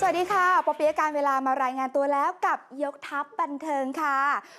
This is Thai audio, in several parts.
สวัสดีค่ะ ปอเปียะการเวลามารายงานตัวแล้วกับยกทัพบันเทิงค่ะ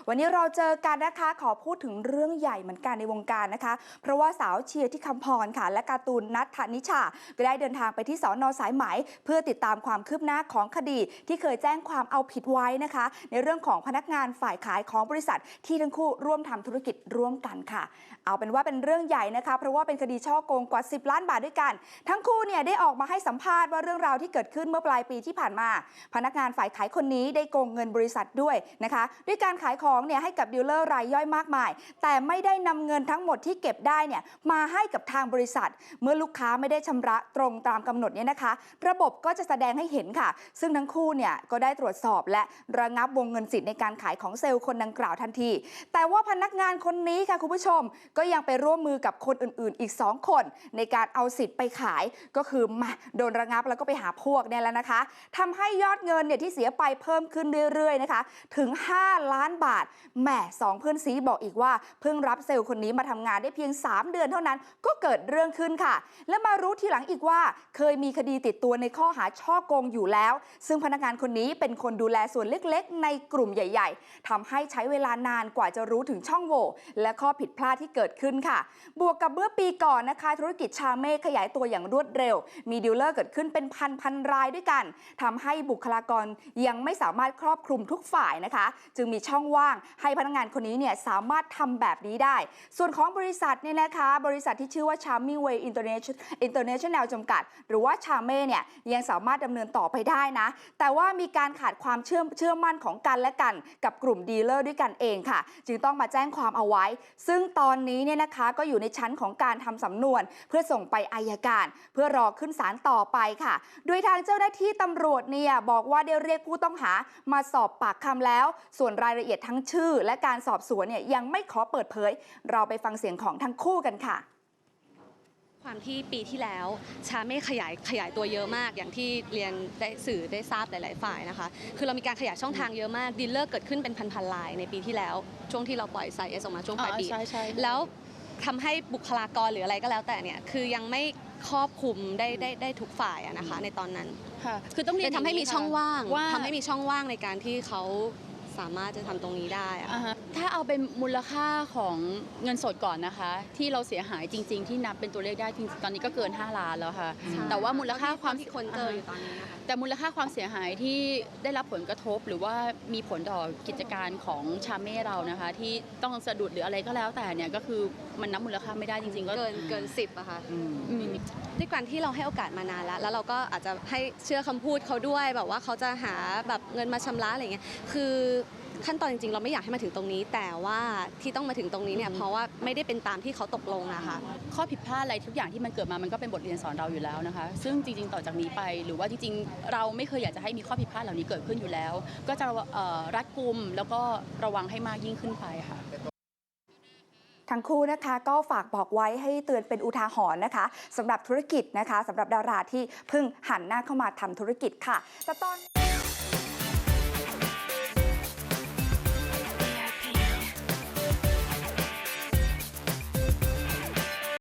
วันนี้เราเจอกันนะคะขอพูดถึงเรื่องใหญ่เหมือนกันในวงการนะคะ เพราะว่าสาวเชียร์ที่คำพรค่ะ และการ์ตูนนัทธนิชา ก็ได้เดินทางไปที่สอนอสายไหม เพื่อติดตามความคืบหน้าของคดี ที่เคยแจ้งความเอาผิดไว้นะคะ ในเรื่องของพนักงานฝ่ายขายของบริษัท ที่ทั้งคู่ร่วมทำธุรกิจร่วมกันค่ะ เอาเป็นว่าเป็นเรื่องใหญ่นะคะ เพราะว่าเป็นคดีช่อโกงกว่า 10 ล้านบาทด้วยกัน ทั้งคู่เนี่ยได้ออกมาให้สัมภาษณ์ว่าเรื่องราวที่เกิดขึ้นเมื่อปลายปีที่ผ่านมา พนักงานฝ่ายขายคนนี้ได้โกงเงินบริษัทด้วยนะคะ ด้วยการขายของเนี่ยให้กับดีลเลอร์รายย่อยมากมาย แต่ไม่ได้นำเงินทั้งหมดที่เก็บได้เนี่ยมาให้กับทางบริษัท เมื่อลูกค้าไม่ได้ชำระตรงตามกำหนดเนี่ยนะคะ ระบบก็จะแสดงให้เห็นค่ะ ซึ่งทั้งคู่เนี่ยก็ได้ตรวจสอบและระงับวงเงินสิทธิ์ในการขายของเซลล์คนดังกล่าวทันที แต่ว่าพนักงานคนนี้ค่ะคุณผู้ชม ก็ยังไปร่วมมือกับคนอื่น ๆ อีก 2 คน ในการเอาสิทธิ์ไปขายก็คือมาโดนระงับแล้วก็ไปหาพวกเนี่ยแล้วนะคะทำให้ยอดเงินเนี่ยที่เสียไปเพิ่มขึ้นเรื่อยๆนะคะ ถึง 5 ล้านบาท แหมสองเพื่อนซีบอกอีกว่า เพิ่งรับเซลล์คนนี้มาทำงานได้เพียง 3 เดือนเท่านั้น ก็เกิดเรื่องขึ้นค่ะ และมารู้ทีหลังอีกว่า เคยมีคดีติดตัวในข้อหาช่อโกงอยู่แล้ว ซึ่งพนักงานคนนี้เป็นคนดูแลส่วนเล็กๆ ในกลุ่มใหญ่ ๆทำให้ใช้เวลานานกว่าจะรู้ถึงช่องโหว่และข้อผิดพลาดที่เกิดขึ้นค่ะ บวกกับเมื่อปีก่อนนะคะ ธุรกิจชาเม่ขยายตัวอย่างรวดเร็ว มีดีลเลอร์เกิดขึ้นเป็นพันพันรายด้วยกันทำให้บุคลากรยังไม่สามารถครอบคลุมทุกฝ่ายนะคะ จึงมีช่องว่างให้พนักงานคนนี้เนี่ยสามารถทำแบบนี้ได้ ส่วนของบริษัทเนี่ยนะคะ บริษัทที่ชื่อว่า Charming Way International International จำกัด หรือว่าชาเม่เนี่ยยังสามารถดำเนินต่อไปได้นะ แต่ว่ามีการขาดความเชื่อเชื่อมั่นของกันและกัน กับกลุ่มดีลเลอร์ด้วยกันเองค่ะ จึงต้องมาแจ้งความเอาไว้ ซึ่งตอนนี้เนี่ยนะคะก็อยู่ในชั้นของการทำสำนวน เพื่อส่งไปอายการ เพื่อรอขึ้นศาลต่อไปค่ะ โดยทางเจ้าหน้าที่ตำรวจเนี่ยบอกว่าได้เรียกผู้ต้องหามาสอบปากคำแล้ว ส่วนรายละเอียดทั้งชื่อ และการสอบสวนเนี่ยยังไม่ขอเปิดเผย เราไปฟังเสียงของทั้งคู่กันค่ะความที่ปีที่แล้วชาเม่ขยายขยายตัวเยอะมาก อย่างที่เรียนได้สื่อได้ทราบหลาย ๆ ฝ่ายนะคะ คือเรามีการขยายช่องทางเยอะมากดีลเลอร์เกิดขึ้นเป็นพันๆลายในปีที่แล้ว ช่วงที่เราปล่อยไซเอสออกมาช่วงปลายปีใช่ใช่แล้วทำให้บุคลากรหรืออะไรก็แล้วแต่เนี่ยคือยังไม่ ครอบคลุมได้ได้ได้ทุกฝ่ายอะนะคะ ในตอนนั้น ค่ะคือต้องเรีเลยยนทำให้มีช่องว่างว่า ทำให้มีช่องว่างในการที่เขา สามารถจะทำตรงนี้ได้อะอ่าฮะถ้าเอาเป็นมูลค่าของเงินสดก่อนนะคะ ที่เราเสียหายจริง ๆ ที่นับเป็นตัวเลขได้จริงๆตอนนี้ก็เกิน 5 ล้านแล้วค่ะ ใช่แต่ว่ามูลค่าความที่คนเจออยู่ตอนนี้นะคะ แต่มูลค่าความเสียหายที่ได้รับผลกระทบ หรือว่ามีผลต่อกิจการของชาเม่เรานะคะ ที่ต้องสะดุดหรืออะไรก็แล้วแต่เนี่ยก็คือมันนับมูลค่าไม่ได้จริง ๆ ก็เกินเกินสิบอะค่ะ อืมด้วยการที่เราให้โอกาสมานานแล้ว แล้วเราก็อาจจะให้เชื่อคำพูดเขาด้วยแบบว่าเขาจะหาแบบเงินมาชำระอะไรเงี้ย คือ ขั้นตอนจริงๆ เราไม่อยากให้มาถึงตรงนี้ แต่ว่าที่ต้องมาถึงตรงนี้เนี่ยอืมเพราะว่าไม่ได้เป็นตามที่เขาตกลงอะค่ะข้อผิดพลาดอะไรทุกอย่างที่มันเกิดมามันก็เป็นบทเรียนสอนเราอยู่แล้วนะคะ ซึ่งจริงๆต่อจากนี้ไป หรือว่าจริงๆ เราไม่เคยอยากจะให้มีข้อผิดพลาดเหล่านี้เกิดขึ้นอยู่แล้ว ก็จะเอ่อรัดกุมแล้วก็ระวังให้มากยิ่งขึ้นไปค่ะทั้งคู่นะคะก็ฝากบอกไว้ให้เตือนเป็นอุทาหรณ์นะคะสำหรับธุรกิจนะคะสำหรับดาราที่เพิ่งหันหน้าเข้ามาทำธุรกิจค่ะแต่ตอน